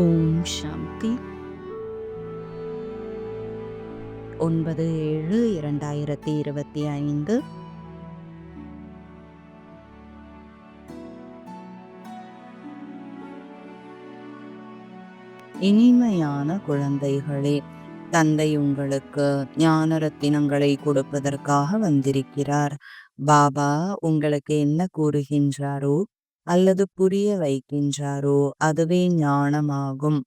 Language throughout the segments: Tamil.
ஓம் சாந்தி. ஒன்பது ஏழு இரண்டாயிரத்தி இருபத்தி ஐந்து. இனிமையான குழந்தைகளே தந்தை உங்களுக்கு ஞான ரத்தினங்களை கொடுப்பதற்காக வந்திருக்கிறார். பாபா உங்களுக்கு என்ன கூறுகின்றாரோ அல்லது புரிய வைக்கின்றாரோ அதுவே ஞானமாகும்.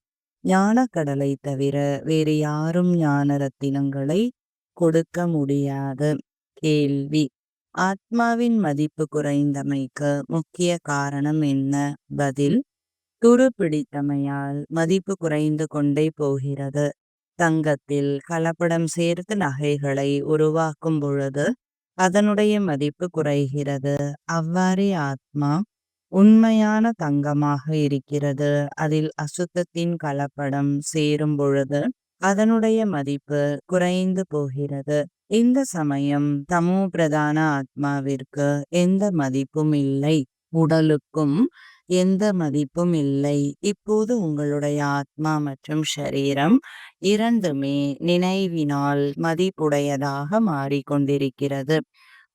ஞானக்கடலை தவிர வேறு யாரும் ஞான ரத்தினங்களை கொடுக்க முடியாது. கேள்வி. ஆத்மாவின் மதிப்பு குறைந்தமைக்கு முக்கிய காரணம் என்ன? பதில். துரு பிடித்தமையால் மதிப்பு குறைந்து கொண்டே போகிறது. தங்கத்தில் கலப்படம் சேர்த்து நகைகளை உருவாக்கும் பொழுது அதனுடைய மதிப்பு குறைகிறது. அவ்வாறே ஆத்மா உண்மையான தங்கமாக இருக்கிறது. அதில் அசுத்தத்தின் கலப்படம் சேரும் பொழுது அதனுடைய மதிப்பு குறைந்து போகிறது. இந்த சமயம் தமோ பிரதான ஆத்மாவிற்கு எந்த மதிப்பும் இல்லை. உடலுக்கும் எந்த மதிப்பும் இல்லை. இப்போது உங்களுடைய ஆத்மா மற்றும் ஷரீரம் இரண்டுமே நினைவினால் மதிப்புடையதாக மாறிக்கொண்டிருக்கிறது.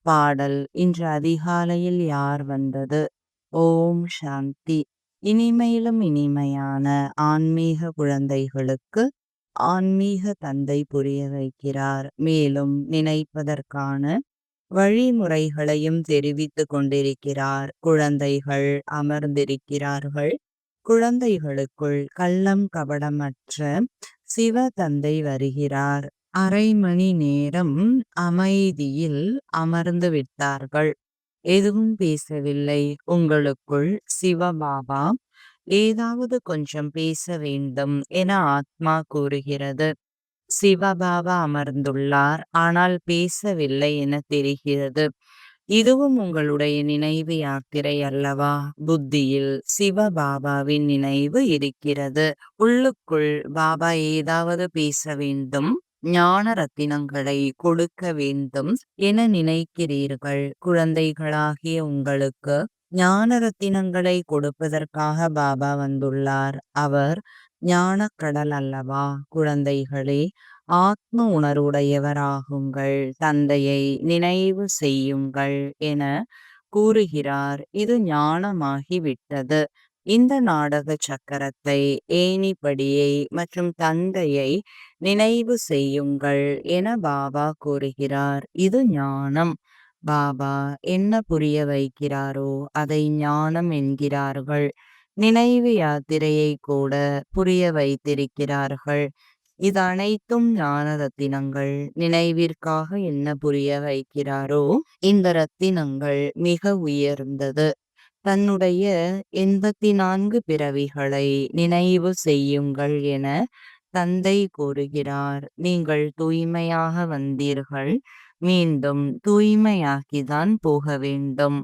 பாடல் இன்று அதிகாலையில் யார் வந்தது? ஓம் சாந்தி. இனிமையிலும் இனிமையான ஆன்மீக குழந்தைகளுக்கு ஆன்மீக தந்தை புரிய வைக்கிறார். மேலும் நினைப்பதற்கான வழிமுறைகளையும் தெரிவித்துக் கொண்டிருக்கிறார். குழந்தைகள் அமர்ந்திருக்கிறார்கள். குழந்தைகளுக்குள் கள்ளம் கபடமற்ற சிவ தந்தை வருகிறார். அரை மணி நேரம் அமைதியில் அமர்ந்து விட்டார்கள். எதுவும் பேசவில்லை. உங்களுக்குள் சிவபாபா ஏதாவது கொஞ்சம் பேச வேண்டும் என ஆத்மா கூறுகிறது. சிவபாபா அமர்ந்துள்ளார். ஆனால் பேசவில்லை என தெரிகிறது. இதுவும் உங்களுடைய நினைவு யாத்திரை அல்லவா? புத்தியில் சிவபாபாவின் நினைவு இருக்கிறது. உள்ளுக்குள் பாபா ஏதாவது பேச வேண்டும் ஞான ரத்தினங்களை கொடுக்க வேண்டும் என நினைக்கிறீர்கள். குழந்தைகளாகிய உங்களுக்கு ஞான ரத்தினங்களை கொடுப்பதற்காக பாபா வந்துள்ளார். அவர் ஞான கடல் அல்லவா? குழந்தைகளே ஆத்ம உணர்வுடையவராகுங்கள். தந்தையை நினைவு செய்யுங்கள் என கூறுகிறார். இது ஞானமாகி விட்டது இந்த நாடக சக்கரத்தை ஏணிப்படியை மற்றும் தந்தையை நினைவு செய்யுங்கள் என பாபா கூறுகிறார். இது ஞானம். பாபா என்ன புரிய வைக்கிறாரோ அதை ஞானம் என்கிறார்கள். நினைவு யாத்திரையை கூட புரிய வைத்திருக்கிறார்கள். இது அனைத்தும் ஞான ரத்தினங்கள் நினைவிற்காக என்ன புரிய வைக்கிறாரோ இந்த ரத்தினங்கள் மிக உயர்ந்தது. தன்னுடைய எண்பத்தி நான்கு பிறவிகளை நினைவு செய்யுங்கள் என தந்தை கூறுகிறார். நீங்கள் தூய்மையாக வந்தீர்கள். மீண்டும் தூய்மையாக்கிதான் போக வேண்டும்.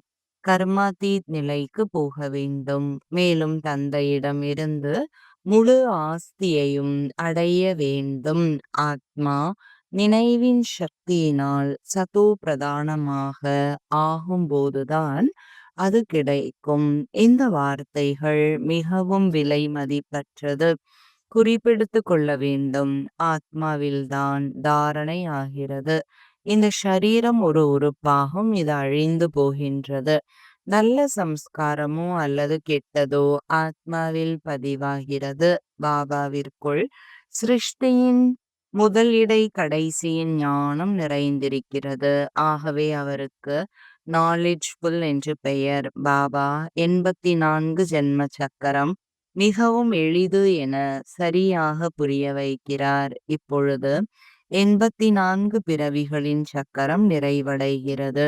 கர்மாதீத் நிலைக்கு போக வேண்டும். மேலும் தந்தையிடம் இருந்து முழு ஆஸ்தியையும் அடைய வேண்டும். ஆத்மா நினைவின் சக்தியினால் சதோ பிரதானமாக ஆகும்போதுதான் அது கிடைக்கும். இந்த வார்த்தைகள் மிகவும் விலை மதிப்பற்றது. குறிப்பெடுத்து கொள்ள வேண்டும். ஆத்மாவில்தான் தாரணை ஆகிறது. இந்த சரீரம் ஒரு உறுப்பாகும். இது அழிந்து போகின்றது. நல்ல சம்ஸ்காரமோ அல்லது கெட்டதோ ஆத்மாவில் பதிவாகிறது. பாபாவிற்குள் சிருஷ்டியின் முதல் இடை கடைசியின் ஞானம் நிறைந்திருக்கிறது. ஆகவே அவருக்கு நாலேஜ்ஃபுல் என்று பெயர். பாபா எண்பத்தி நான்கு ஜென்ம சக்கரம். மிகவும் எளிது என சரியாக புரிய வைக்கிறார். இப்பொழுது எண்பத்தி நான்கு பிறவிகளின் சக்கரம் நிறைவடைகிறது.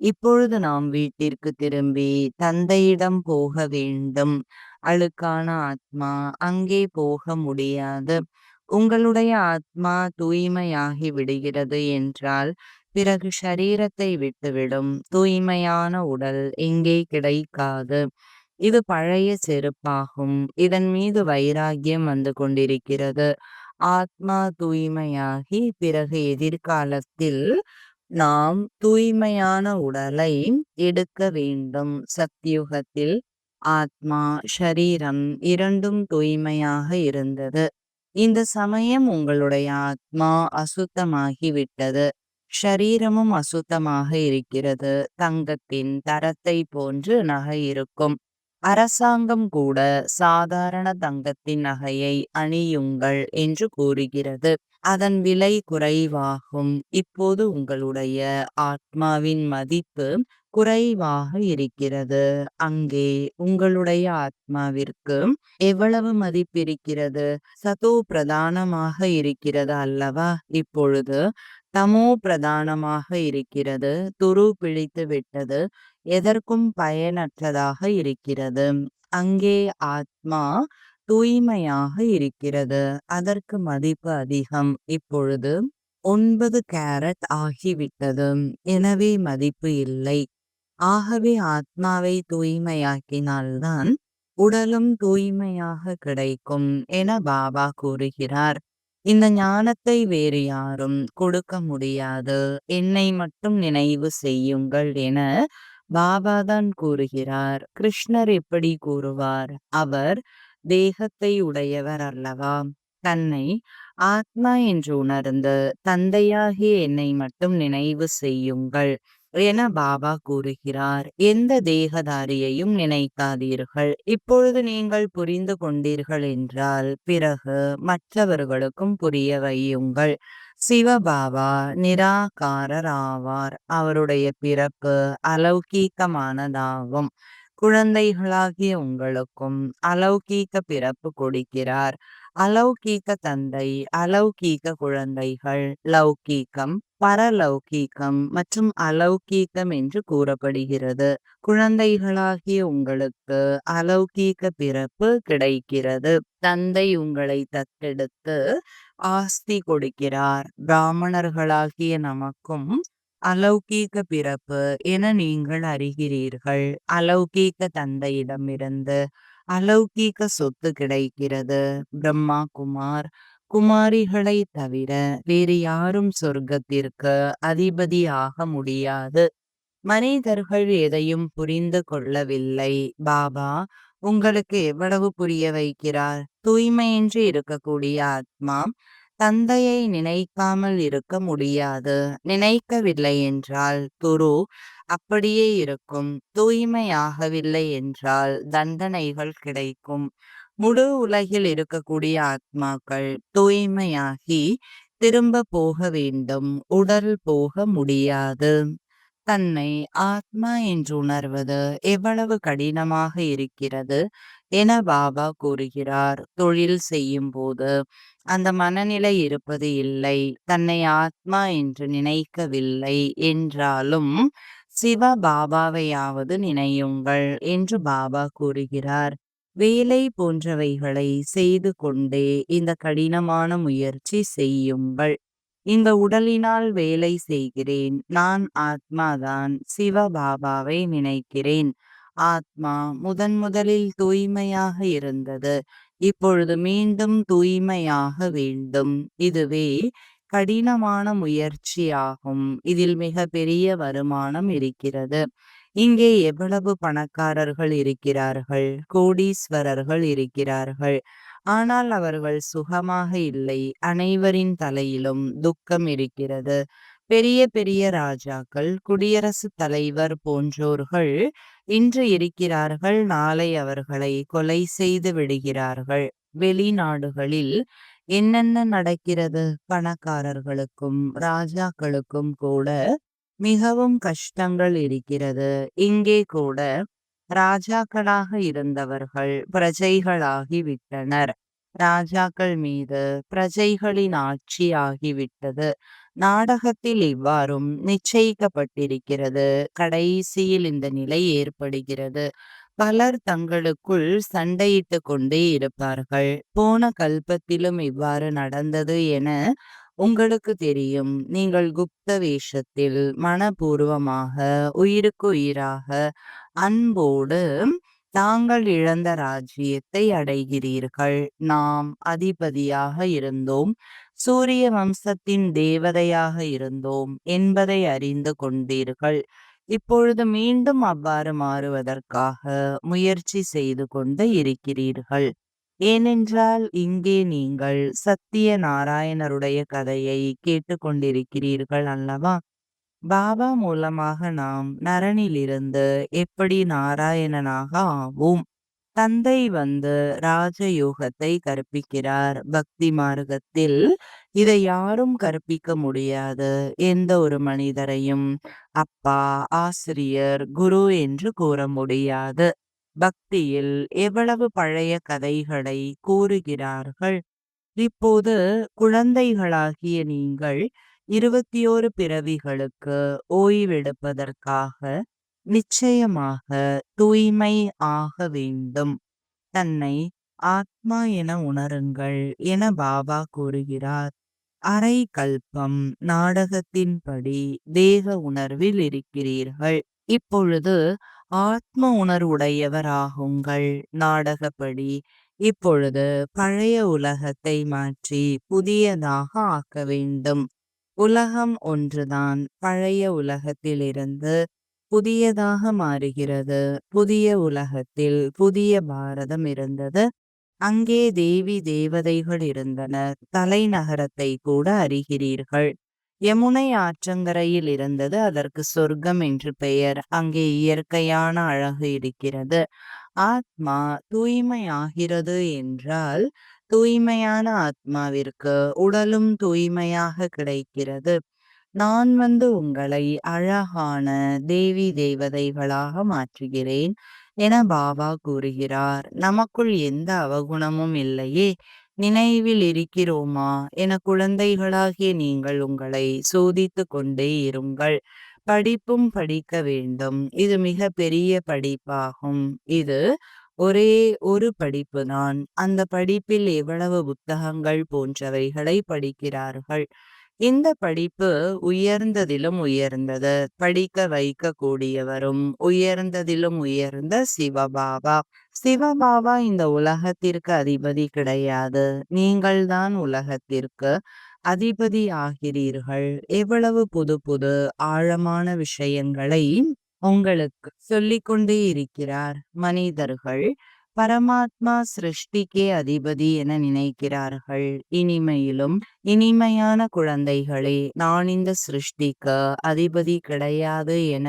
இப்பொழுது நாம் வீட்டிற்கு திரும்பி தந்தையிடம் போக வேண்டும். அழுக்கான ஆத்மா அங்கே போக முடியாது. உங்களுடைய ஆத்மா தூய்மையாகி விடுகிறது என்றால் பிறகு சரீரத்தை விட்டுவிடும். தூய்மையான உடல் எங்கே கிடைக்காது. இது பழைய செருப்பாகும். இதன் மீது வைராகியம் வந்து கொண்டிருக்கிறது. ஆத்மா தூய்மையாகி பிறகு எதிர்காலத்தில் நாம் தூய்மையான உடலை எடுக்க வேண்டும். சத்தியுகத்தில் ஆத்மா ஷரீரம் இரண்டும் தூய்மையாக இருந்தது. இந்த சமயம் உங்களுடைய ஆத்மா அசுத்தமாகிவிட்டது. ஷரீரமும் அசுத்தமாக இருக்கிறது. தங்கத்தின் தரத்தை போன்று நகை இருக்கும். அரசாங்கம் கூட சாதாரண தங்கத்தின் நகையை அணியுங்கள் என்று கூறுகிறது. அதன் விலை குறைவாகும். இப்போது உங்களுடைய ஆத்மாவின் மதிப்பு குறைவாக இருக்கிறது. அங்கே உங்களுடைய ஆத்மாவிற்கு எவ்வளவு மதிப்பு இருக்கிறது? சதோ பிரதானமாக இருக்கிறது அல்லவா? இப்பொழுது தமோ பிரதானமாக இருக்கிறது. துரு பிழித்து விட்டது எதற்கும் பயனற்றதாக இருக்கிறது. அங்கே ஆத்மா தூய்மையாக இருக்கிறது. அதற்கு மதிப்பு அதிகம். இப்பொழுது ஒன்பது கேரட் ஆகிவிட்டது. எனவே மதிப்பு இல்லை. ஆகவே ஆத்மாவை தூய்மையாக்கினால்தான் உடலும் தூய்மையாக கிடைக்கும் என பாபா கூறுகிறார். இந்த ஞானத்தை வேறு யாரும் கொடுக்க முடியாது. என்னை மட்டும் நினைவு செய்யுங்கள் என பாபாதான் கூறுகிறார். கிருஷ்ணர் எப்படி கூறுவார்? அவர் தேகத்தை உடையவர் அல்லவா? தன்னை ஆத்மா என்று உணர்ந்து தந்தையாகிய என்னை மட்டும் நினைவு செய்யுங்கள். என பாபா கூறுகிறார். எந்த தேகதாரியையும் நினைக்காதீர்கள். இப்பொழுது நீங்கள் புரிந்து கொண்டீர்கள் என்றால் பிறகு மற்றவர்களுக்கும் புரிய வையுங்கள். சிவபாபா நிராகாரர் ஆவார் அவருடைய பிறப்பு அலௌகீகமானதாகும். குழந்தைகளாகிய உங்களுக்கும் அலௌகீக பிறப்பு கொடுக்கிறார். அலௌகீக தந்தை அலௌகீக குழந்தைகள் லௌகீகம் பரலௌகீகம் மற்றும் அலௌகீகம் என்று கூறப்படுகிறது. குழந்தைகளாகிய உங்களுக்கு அலௌகீக பிறப்பு கிடைக்கிறது. தந்தை உங்களை தத்தெடுத்து ஆஸ்தி கொடுக்கிறார். பிராமணர்களாகிய நமக்கும் அலௌகீக பிறப்பு என நீங்கள் அறிகிறீர்கள். அலௌகீக தந்தையிடமிருந்து அலௌகீக சொத்து கிடைக்கிறது. பிரம்மா குமார். குமாரிகளை தவிர வேறு யாரும் சொர்க்கத்திற்கு அதிபதியாக முடியாது. மனிதர்கள் எதையும் புரிந்து கொள்ளவில்லை. பாபா உங்களுக்கு எவ்வளவு புரிய வைக்கிறார்? தூய்மையின்றி இருக்கக்கூடிய ஆத்மா தந்தையை நினைக்காமல் இருக்க முடியாது. நினைக்கவில்லை என்றால் துரு அப்படியே இருக்கும். தூய்மையாகவில்லை என்றால் தண்டனைகள் கிடைக்கும். முழு உலகில் இருக்கக்கூடிய ஆத்மாக்கள் தூய்மையாகி திரும்ப போக வேண்டும். உடல் போக முடியாது. தன்னை ஆத்மா என்று உணர்வது எவ்வளவு கடினமாக இருக்கிறது என பாபா கூறுகிறார். தொழில் செய்யும் போது அந்த மனநிலை இருப்பது இல்லை தன்னை ஆத்மா என்று நினைக்கவில்லை என்றாலும் சிவ பாபாவையாவது நினையுங்கள் என்று பாபா கூறுகிறார். வேலை போன்றவைகளை செய்து கொண்டே இந்த கடினமான முயற்சி செய்யுங்கள். இந்த உடலினால் வேலை செய்கிறேன். நான் ஆத்மாதான் சிவ பாபாவை நினைக்கிறேன். ஆத்மா முதன் முதலில் தூய்மையாக இருந்தது. இப்பொழுது மீண்டும் தூய்மையாக வேண்டும். இதுவே கடினமான முயற்சியாகும். இதில் மிக பெரிய வருமானம் இருக்கிறது. இங்கே எவ்வளவு பணக்காரர்கள் இருக்கிறார்கள்? கோடீஸ்வரர்கள் இருக்கிறார்கள். ஆனால் அவர்கள் சுகமாக இல்லை. அனைவரின் தலையிலும் துக்கம் இருக்கிறது. பெரிய பெரிய ராஜாக்கள் குடியரசுத் தலைவர் போன்றோர்கள் இன்று இருக்கிறார்கள். நாளை அவர்களை கொலை செய்து விடுகிறார்கள். வெளிநாடுகளில் என்னென்ன நடக்கிறது? பணக்காரர்களுக்கும் ராஜாக்களுக்கும் கூட மிகவும் கஷ்டங்கள் இருக்கிறது. இங்கே கூட ராஜாக்களாக இருந்தவர்கள் பிரஜைகளாகி விட்டனர் ராஜாக்கள் மீது பிரஜைகளின் ஆட்சி ஆகிவிட்டது நாடகத்தில் இவ்வாறும் நிச்சயிக்கப்பட்டிருக்கிறது. கடைசியில் இந்த நிலை ஏற்படுகிறது. பலர் தங்களுக்குள் சண்டையிட்டு கொண்டே இருப்பார்கள். போன கல்பத்திலும் இவ்வாறு நடந்தது என உங்களுக்கு தெரியும். நீங்கள் குப்த வேஷத்தில் மனப்பூர்வமாக உயிருக்கு உயிராக அன்போடு தாங்கள் இழந்த ராஜ்யத்தை அடைகிறீர்கள். நாம் அதிபதியாக இருந்தோம். சூரிய வம்சத்தின் தேவதையாக இருந்தோம் என்பதை அறிந்து கொண்டீர்கள். இப்பொழுது மீண்டும் அவ்வாறு மாறுவதற்காக முயற்சி செய்து கொண்டு இருக்கிறீர்கள். ஏனென்றால் இங்கே நீங்கள் சத்திய நாராயணருடைய கதையை கேட்டுக்கொண்டிருக்கிறீர்கள் அல்லவா? பாபா மூலமாக நாம் நரனிலிருந்து எப்படி நாராயணனாக ஆவோம்? தந்தை வந்து ராஜயோகத்தை கற்பிக்கிறார் பக்தி மார்க்கத்தில். இதை யாரும் கற்பிக்க முடியாது. எந்த ஒரு மனிதரையும் அப்பா ஆசிரியர் குரு என்று கூற முடியாது. பக்தியில் எவ்வளவு பழைய கதைகளை கூறுகிறார்கள்? இப்போது குழந்தைகளாகிய நீங்கள் இருபத்தி ஓரு பிறவிகளுக்கு ஓய்வெடுப்பதற்காக நிச்சயமாக தூய்மை ஆக வேண்டும். தன்னை ஆத்மா என உணருங்கள் என பாபா கூறுகிறார். அரை கல்பம் நாடகத்தின்படி தேக உணர்வில் இருக்கிறீர்கள். இப்பொழுது ஆத்ம உணர்வுடையவராகுங்கள் நாடகப்படி. இப்பொழுது பழைய உலகத்தை மாற்றி புதியதாக ஆக்க வேண்டும். உலகம் ஒன்றுதான். பழைய உலகத்திலிருந்து புதியதாக மாறுகிறது. புதிய உலகத்தில் புதிய பாரதம் இருந்தது. அங்கே தேவி தேவதைகள் இருந்தனர். தலைநகரத்தை கூட அறிகிறீர்கள். யமுனை ஆற்றங்கரையில் இருந்தது. அதற்கு சொர்க்கம் என்று பெயர். அங்கே இயற்கையான அழகு இருக்கிறது. ஆத்மா தூய்மையாகிறது என்றால் தூய்மையான ஆத்மாவிற்கு உடலும் தூய்மையாக கிடைக்கிறது. நான் வந்து உங்களை அழகான தேவி தேவதைகளாக மாற்றுகிறேன் என பாபா கூறுகிறார். நமக்குள் எந்த அவகுணமும் இல்லையே. நினைவில் இருக்கிறோமா? என குழந்தைகளாகிய நீங்கள் உங்களை சோதித்து கொண்டே இருங்கள். படிப்பும் படிக்க வேண்டும். இது மிக பெரிய படிப்பாகும். இது ஒரே ஒரு படிப்பு தான் அந்த படிப்பில் எவ்வளவு புத்தகங்கள் போன்றவைகளை படிக்கிறார்கள்? இந்த படிப்பு உயர்ந்ததிலும் உயர்ந்தது. படிக்க வைக்க கூடியவரும் உயர்ந்ததிலும் உயர்ந்த சிவபாபா. சிவபாபா இந்த உலகத்திற்கு அதிபதி கிடையாது. நீங்கள்தான் உலகத்திற்கு அதிபதி ஆகிறீர்கள். எவ்வளவு புது புது ஆழமான விஷயங்களை உங்களுக்கு சொல்லிக்கொண்டே இருக்கிறார் மனிதர்கள். பரமாத்மா சிருஷ்டிக்கே அதிபதி என நினைக்கிறார்கள். இனிமையிலும் இனிமையான குழந்தைகளே நான் இந்த சிருஷ்டிக்கு அதிபதி கிடையாது என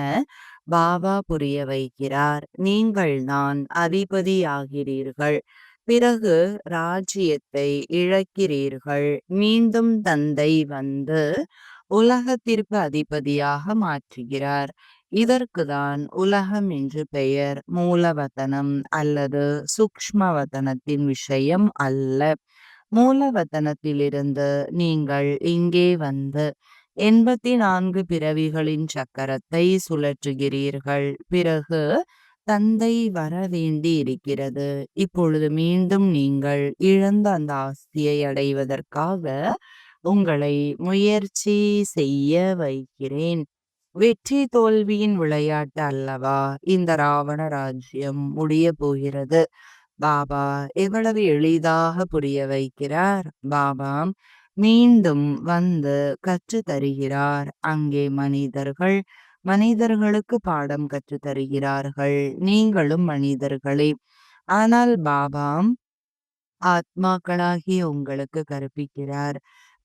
பாபா புரிய வைக்கிறார். நீங்கள் தான் அதிபதி ஆகிறீர்கள். பிறகு ராஜ்யத்தை இழக்கிறீர்கள். மீண்டும் தந்தை வந்து உலகத்திற்கு அதிபதியாக மாற்றுகிறார். இதற்குதான் உலகம் என்று பெயர். மூலவதனம் அல்லது சூக்ஷ்மவதனத்தின் விஷயம் அல்ல. மூலவதனத்திலிருந்து நீங்கள் இங்கே வந்து எண்பத்தி நான்கு பிறவிகளின் சக்கரத்தை சுழற்றுகிறீர்கள். பிறகு தந்தை வர வேண்டி இருக்கிறது. இப்பொழுது மீண்டும் நீங்கள் இழந்த அந்த ஆஸ்தியை அடைவதற்காக உங்களை முயற்சி செய்ய வைக்கிறேன். வெற்றி தோல்வியின் விளையாட்டு அல்லவா? இந்த ராவண ராஜ்யம் முடிய போகிறது. பாபா எவ்வளவு எளிதாக புரிய வைக்கிறார்? பாபா மீண்டும் வந்து கற்று தருகிறார். அங்கே மனிதர்கள் மனிதர்களுக்கு பாடம் கற்று தருகிறார்கள். நீங்களும் மனிதர்களே. ஆனால் பாபா ஆத்மாக்களாகிய உங்களுக்கு கற்பிக்கிறார்.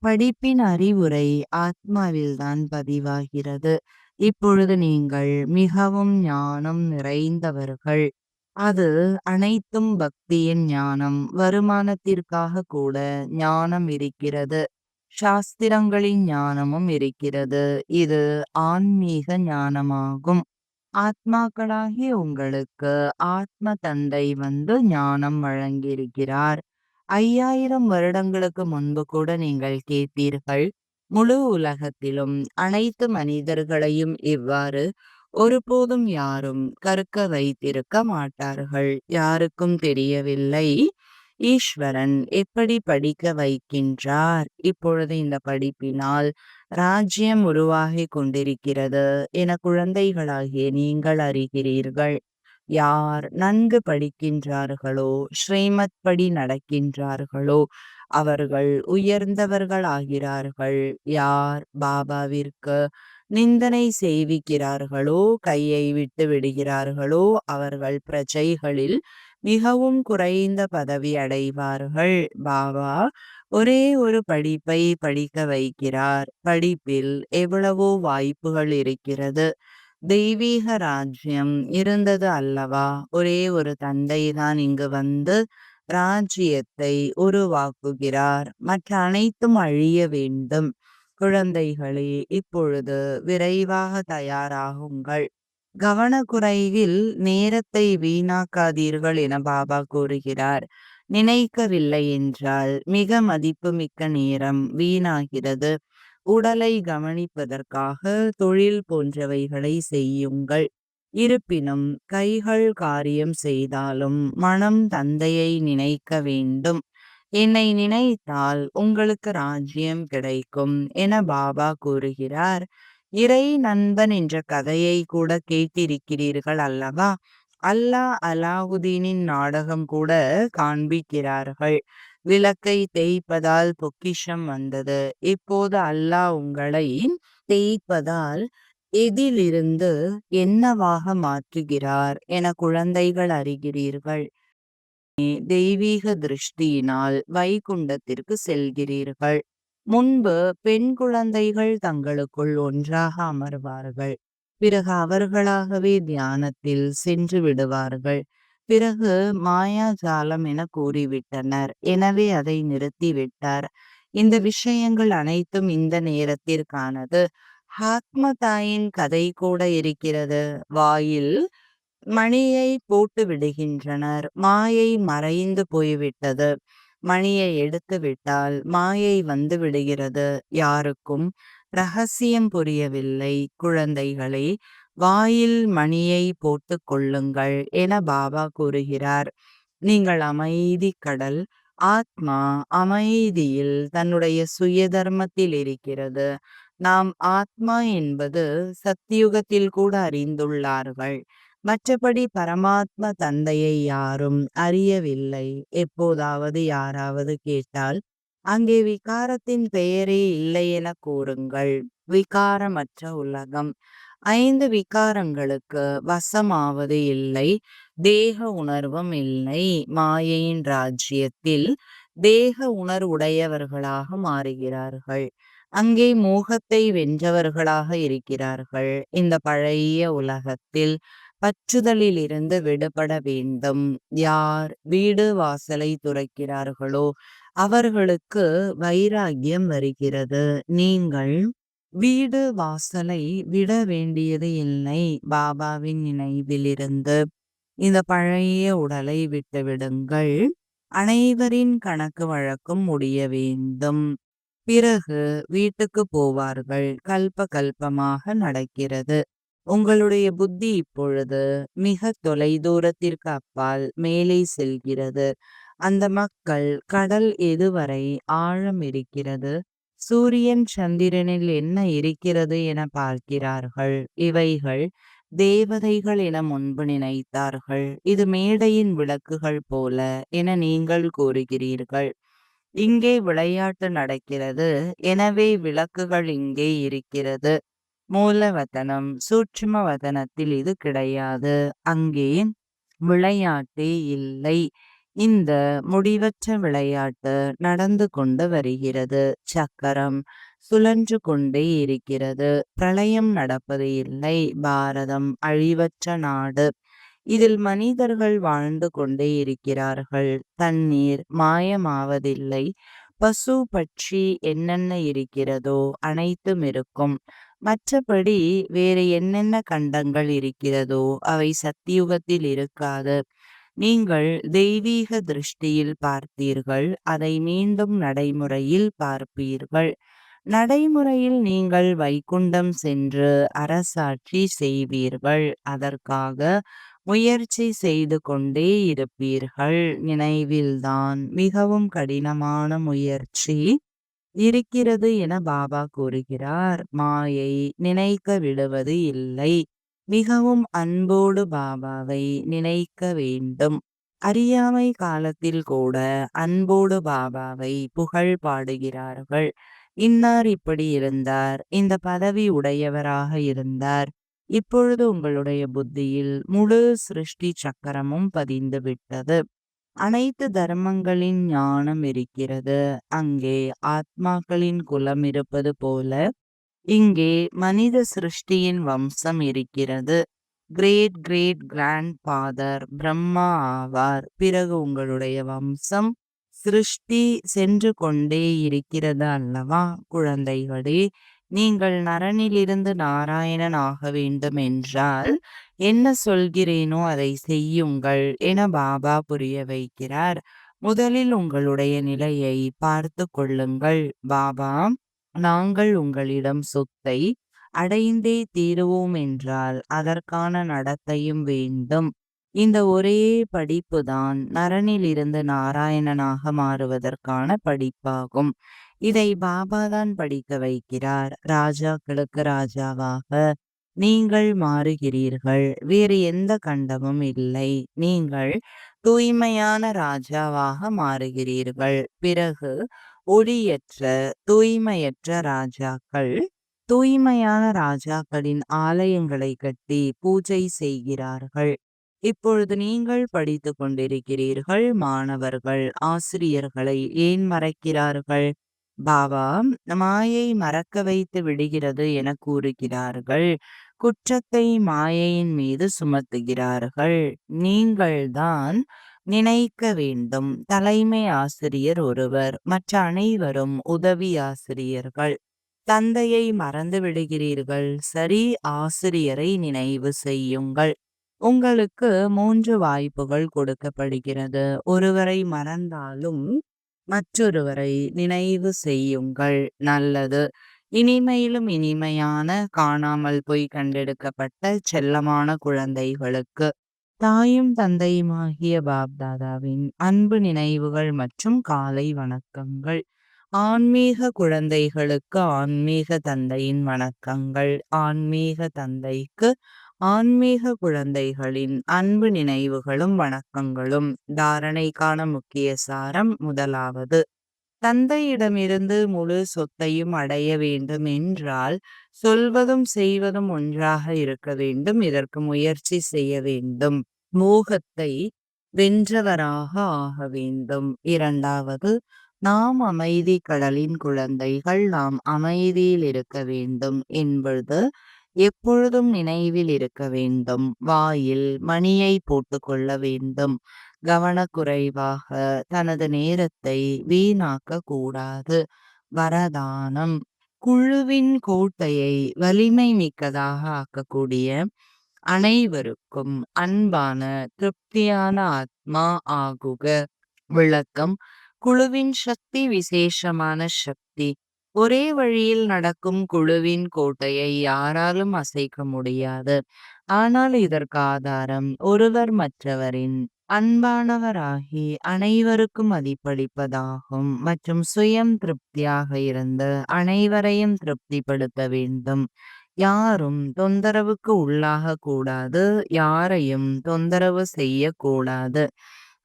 படிப்பின் அறிவுரை ஆத்மாவில்தான் பதிவாகிறது. இப்பொழுது நீங்கள் மிகவும் ஞானம் நிறைந்தவர்கள். அது அனைத்தும் பக்தியின் ஞானம். வருமானத்திற்காக கூட ஞானம் இருக்கிறது. சாஸ்திரங்களின் ஞானமும் இருக்கிறது. இது ஆன்மீக ஞானமாகும். ஆத்மாக்களாகிய உங்களுக்கு ஆத்ம தந்தை வந்து ஞானம் வழங்கியிருக்கிறார். ஐயாயிரம் வருடங்களுக்கு முன்பு கூட நீங்கள் கேட்பீர்கள் முழு உலகத்திலும் அனைத்து மனிதர்களையும் இவ்வாறு ஒருபோதும் யாரும் கற்க வைத்திருக்க மாட்டார்கள். யாருக்கும் தெரியவில்லை ஈஸ்வரன் எப்படி படிக்க வைக்கின்றார்? இப்பொழுது இந்த படிப்பினால் ராஜ்யம் உருவாகி கொண்டிருக்கிறது என குழந்தைகளாகிய நீங்கள் அறிகிறீர்கள். யார் நன்கு படிக்கின்றார்களோ ஸ்ரீமத் படி நடக்கின்றார்களோ அவர்கள் உயர்ந்தவர்களாகிறார்கள். யார் பாபாவிற்கு நிந்தனை செய்விக்கிறார்களோ கையை விட்டு விடுகிறார்களோ அவர்கள் பிரஜைகளில் மிகவும் குறைந்த பதவி அடைவார்கள். பாபா ஒரே ஒரு படிப்பை படிக்க வைக்கிறார். படிப்பில் எவ்வளவோ வாய்ப்புகள் இருக்கிறது. தெய்வீக ராஜ்யம் இருந்தது அல்லவா? ஒரே ஒரு தந்தை தான் இங்கு வந்து ராஜ்யத்தை உருவாக்குகிறார். மற்ற அனைத்தும் அழிய வேண்டும். குழந்தைகளே இப்பொழுது விரைவாக தயாராகுங்கள். கவனக்குறைவில் நேரத்தை வீணாக்காதீர்கள் என பாபா கூறுகிறார். நினைக்கவில்லை என்றால் மிக மதிப்புமிக்க நேரம் வீணாகிறது. உடலை கவனிப்பதற்காக தொழில் போன்றவைகளை செய்யுங்கள். இருப்பினும் கைகள் காரியம் செய்தாலும் மனம் தந்தையை நினைக்க வேண்டும். என்னை நினைத்தால் உங்களுக்கு ராஜ்யம் கிடைக்கும் என பாபா கூறுகிறார். இறை நண்பன் என்ற கதையை கூட கேட்டிருக்கிறீர்கள் அல்லவா? அல்லாஹ் அலாவுதீனின் நாடகம் கூட காண்பிக்கிறார்கள். விளக்கை தேய்ப்பதால் பொக்கிஷம் வந்தது. இப்போது அல்லாஹ் உங்களை தேய்ப்பதால் எதிலிருந்து என்னவாக மாற்றுகிறார் என குழந்தைகள் அறிகிறீர்கள்? தெய்வீக திருஷ்டியினால் வைகுண்டத்திற்கு செல்கிறீர்கள். முன்பு பெண் குழந்தைகள் தங்களுக்குள் ஒன்றாக அமர்வார்கள். பிறகு அவர்களாகவே தியானத்தில் சென்று விடுவார்கள். பிறகு மாயாஜாலம் என கூறிவிட்டனர். எனவே அதை நிறுத்திவிட்டார். இந்த விஷயங்கள் அனைத்தும் இந்த நேரத்திற்கானது. ஆத்ம தாயின் கதை கூட இருக்கிறது. வாயில் மணியை போட்டு விடுகின்றனர். மாயை மறைந்து போய்விட்டது. மணியை எடுத்து விட்டால் மாயை வந்து விடுகிறது. யாருக்கும் ரகசியம் புரியவில்லை. குழந்தைகளை வாயில் மணியை போட்டு கொள்ளுங்கள் என பாபா கூறுகிறார். நீங்கள் அமைதி கடல் ஆத்மா அமைதியில் தன்னுடைய சுய தர்மத்தில் இருக்கிறது. நாம் ஆத்மா என்பது சத்தியுகத்தில் கூட அறிந்துள்ளார்கள். மற்றபடி பரமாத்ம தந்தையை யாரும் அறியவில்லை. எப்போதாவது யாராவது கேட்டால் அங்கே விகாரத்தின் பெயரே இல்லை என கூறுங்கள். விகாரமற்ற உலகம். ஐந்து விகாரங்களுக்கு வசமாவது இல்லை. தேக உணர்வும் இல்லை. மாயையின் ராஜ்யத்தில் தேக உணர்வுடையவர்களாக மாறுகிறார்கள். அங்கே மோகத்தை வென்றவர்களாக இருக்கிறார்கள். இந்த பழைய உலகத்தில் பற்றுதலில் இருந்து விடுபட வேண்டும். யார் வீடு வாசலை துறக்கிறார்களோ அவர்களுக்கு வைராகியம் வருகிறது. நீங்கள் வீடு வாசலை விட வேண்டியது இல்லை. பாபாவின் நினைவிலிருந்து இந்த பழைய உடலை விட்டுவிடுங்கள். அனைவரின் கணக்கு வழக்கும் முடிய வேண்டும். பிறகு வீட்டுக்கு போவார்கள். கல்ப கல்பமாக நடக்கிறது. உங்களுடைய புத்தி இப்பொழுது மிக தொலை தூரத்திற்கு அப்பால் மேலே செல்கிறது. அந்த மக்கள் கடல் எதுவரை ஆழம் இருக்கிறது? சூரியன் சந்திரனில் என்ன இருக்கிறது என பார்க்கிறார்கள். இவைகள் தேவதைகள் என முன்பு நினைத்தார்கள். இது மேடையின் விளக்குகள் போல என நீங்கள் கூறுகிறீர்கள். இங்கே விளையாட்டு நடக்கிறது. எனவே விளக்குகள் இங்கே இருக்கிறது. மூலவதனம் சூட்சும வதனத்தில் இது கிடையாது. அங்கே விளையாட்டே இல்லை. இந்த முடிவற்ற விளையாட்டு நடந்து கொண்டு வருகிறது. சக்கரம் சுழன்று கொண்டே இருக்கிறது. பிரளயம் நடப்பது இல்லை. பாரதம் அழிவற்ற நாடு. இதில் மனிதர்கள் வாழ்ந்து கொண்டே இருக்கிறார்கள். தண்ணீர் மாயமாவதில்லை. பசு பட்சி என்னென்ன இருக்கிறதோ அனைத்தும் இருக்கும். மற்றபடி வேறு என்னென்ன கண்டங்கள் இருக்கிறதோ அவை சத்தியுகத்தில் இருக்காது. நீங்கள் தெய்வீக திருஷ்டியில் பார்த்தீர்கள். அதை மீண்டும் நடைமுறையில் பார்ப்பீர்கள். நடைமுறையில் நீங்கள் வைகுண்டம் சென்று அரசாட்சி செய்வீர்கள். அதற்காக முயற்சி செய்து கொண்டே இருப்பீர்கள். நினைவில்தான். மிகவும் கடினமான முயற்சி இருக்கிறது என பாபா கூறுகிறார். மாயை நினைக்க விடுவது இல்லை. மிகவும் அன்போடு பாபாவை நினைக்க வேண்டும். அறியாமை காலத்தில் கூட அன்போடு பாபாவை புகழ் பாடுகிறார்கள். இன்னார் இப்படி இருந்தார். இந்த பதவி உடையவராக இருந்தார். இப்பொழுது உங்களுடைய புத்தியில் முழு சிருஷ்டி சக்கரமும் பதிந்து விட்டது. அனைத்து தர்மங்களின் ஞானம் இருக்கிறது. அங்கே ஆத்மாக்களின் குலம் இருப்பது போல இங்கே மனித சிருஷ்டியின் வம்சம் இருக்கிறது. Great great grand father Brahma ஆவார். பிறகு உங்களுடைய வம்சம் சிருஷ்டி சென்று கொண்டே இருக்கிறது அல்லவா குழந்தைகளே? நீங்கள் நரனிலிருந்து நாராயணன் ஆக வேண்டும் என்றால் என்ன சொல்கிறேனோ அதை செய்யுங்கள் என பாபா புரிய வைக்கிறார். முதலில் உங்களுடைய நிலையை பார்த்து கொள்ளுங்கள். பாபா நாங்கள் உங்களிடம் சொத்தை அடைந்தே தீருவோம் என்றால் அதற்கான நடத்தையும் வேண்டும். இந்த ஒரே படிப்புதான் நரனிலிருந்து நாராயணனாக மாறுவதற்கான படிப்பாகும். இதை பாபாதான் படிக்க வைக்கிறார். ராஜாக்களுக்கு ராஜாவாக நீங்கள் மாறுகிறீர்கள். வேறு எந்த கண்டமும் இல்லை. நீங்கள் தூய்மையான ராஜாவாக மாறுகிறீர்கள். பிறகு ஒளியற்ற தூய்மையற்ற ராஜாக்கள் தூய்மையான ராஜாக்களின் ஆலயங்களை கட்டி பூஜை செய்கிறார்கள். இப்பொழுது நீங்கள் படித்து கொண்டிருக்கிறீர்கள். மாணவர்கள் ஆசிரியர்களை ஏன் மறைக்கிறார்கள்? பாபா மாயை மறக்க வைத்து விடுகிறது என கூறுகிறார்கள். குற்றத்தை மாயையின் மீது சுமத்துகிறார்கள். நீங்கள்தான் நினைக்க வேண்டும். தலைமை ஆசிரியர் ஒருவர் மற்ற அனைவரும் உதவி ஆசிரியர்கள். தந்தையை மறந்து விடுகிறீர்கள். சரி ஆசிரியரை நினைவு செய்யுங்கள். உங்களுக்கு மூன்று வாய்ப்புகள் கொடுக்கப்படுகிறது. ஒருவரை மறந்தாலும் மற்றொருவரை நினைவு செய்யுங்கள். நல்லது. இனிமையிலும் இனிமையான காணாமல் போய் கண்டெடுக்கப்பட்ட செல்லமான குழந்தைகளுக்கு தாயும் தந்தையுமாகிய பாப்தாதாவின் அன்பு நினைவுகள் மற்றும் காலை வணக்கங்கள். ஆன்மீக குழந்தைகளுக்கு ஆன்மீக தந்தையின் வணக்கங்கள். ஆன்மீக தந்தைக்கு ஆன்மீக குழந்தைகளின் அன்பு நினைவுகளும் வணக்கங்களும். தாரணைக்கான முக்கிய சாரம் முதலாவது. தந்தையிடமிருந்து முழு சொத்தையும் அடைய வேண்டும் என்றால் சொல்வதும் செய்வதும் ஒன்றாக இருக்க வேண்டும். இதற்கு முயற்சி செய்ய வேண்டும். மோகத்தை வென்றவராக ஆக வேண்டும். இரண்டாவது நாம் அமைதி கடலின் குழந்தைகள் நாம் அமைதியில் இருக்க வேண்டும். என்பது எப்பொழுதும் நினைவில் இருக்க வேண்டும். வாயில் மணியை போட்டுக்கொள்ள வேண்டும். கவனக்குறைவாக தனது நேரத்தை வீணாக்க கூடாது. வரதானம். குழுவின் கோட்டையை வலிமை மிக்கதாக ஆக்கக்கூடிய அனைவருக்கும் அன்பான திருப்தியான ஆத்மா ஆகுக. விளக்கம். குழுவின் சக்தி விசேஷமான சக்தி. ஒரே வழியில் நடக்கும் குழுவின் கோட்டையை யாராலும் அசைக்க முடியாது. ஆனால் இதற்கு ஆதாரம் ஒருவர் மற்றவரின் அன்பானவராகி அனைவருக்கும் மதிப்பளிப்பதாகும் மற்றும் சுயம் திருப்தியாக இருந்து அனைவரையும் திருப்திப்படுத்த வேண்டும். யாரும் தொந்தரவுக்கு உள்ளாக கூடாது யாரையும் தொந்தரவு செய்யக்கூடாது.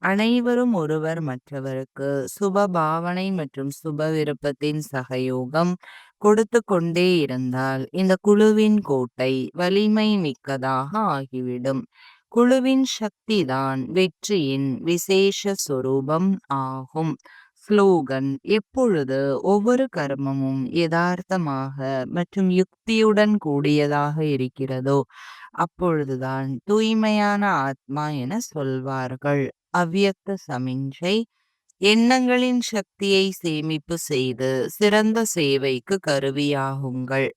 அனைவரும் ஒருவர் மற்றவருக்கு சுப பாவனை மற்றும் சுப விருப்பத்தின் சகயோகம் கொடுத்து கொண்டே இருந்தால் இந்த குழுவின் கோட்டை வலிமை மிக்கதாக ஆகிவிடும். குழுவின் சக்திதான் வெற்றியின் விசேஷ சொரூபம் ஆகும். ஸ்லோகன் எப்பொழுது ஒவ்வொரு கர்மமும் யதார்த்தமாக மற்றும் யுக்தியுடன் கூடியதாக இருக்கிறதோ அப்பொழுதுதான் தூய்மையான ஆத்மா என சொல்வார்கள். அவ்வியக்த சமிஞ்சை எண்ணங்களின் சக்தியை சேமிப்பு செய்து சிறந்த சேவைக்கு கருவியாகுங்கள்.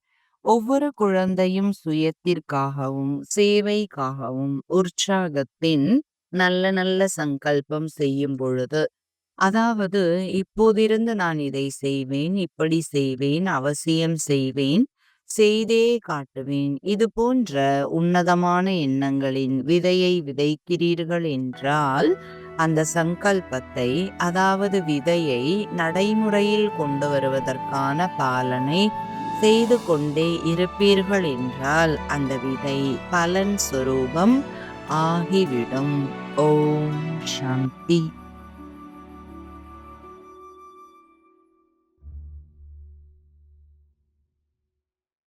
ஒவ்வொரு குழந்தையும் சுயத்திற்காகவும் சேவைக்காகவும் உற்சாகத்தின் நல்ல நல்ல சங்கல்பம் செய்யும் பொழுது அதாவது இப்போதிருந்து நான் இதை செய்வேன் இப்படி செய்வேன் அவசியம் செய்வேன் செய்தே காட்டுவேன். இது போன்ற உன்னதமான எண்ணங்களின் விதையை விதைக்கிறீர்கள் என்றால் அந்த சங்கல்பத்தை அதாவது விதையை நடைமுறையில் கொண்டு வருவதற்கான பாலனை செய்து கொண்டே இருப்பீர்கள் என்றால் அந்த விதை பலன் சுரூபம் ஆகிவிடும். ஓம் சாந்தி.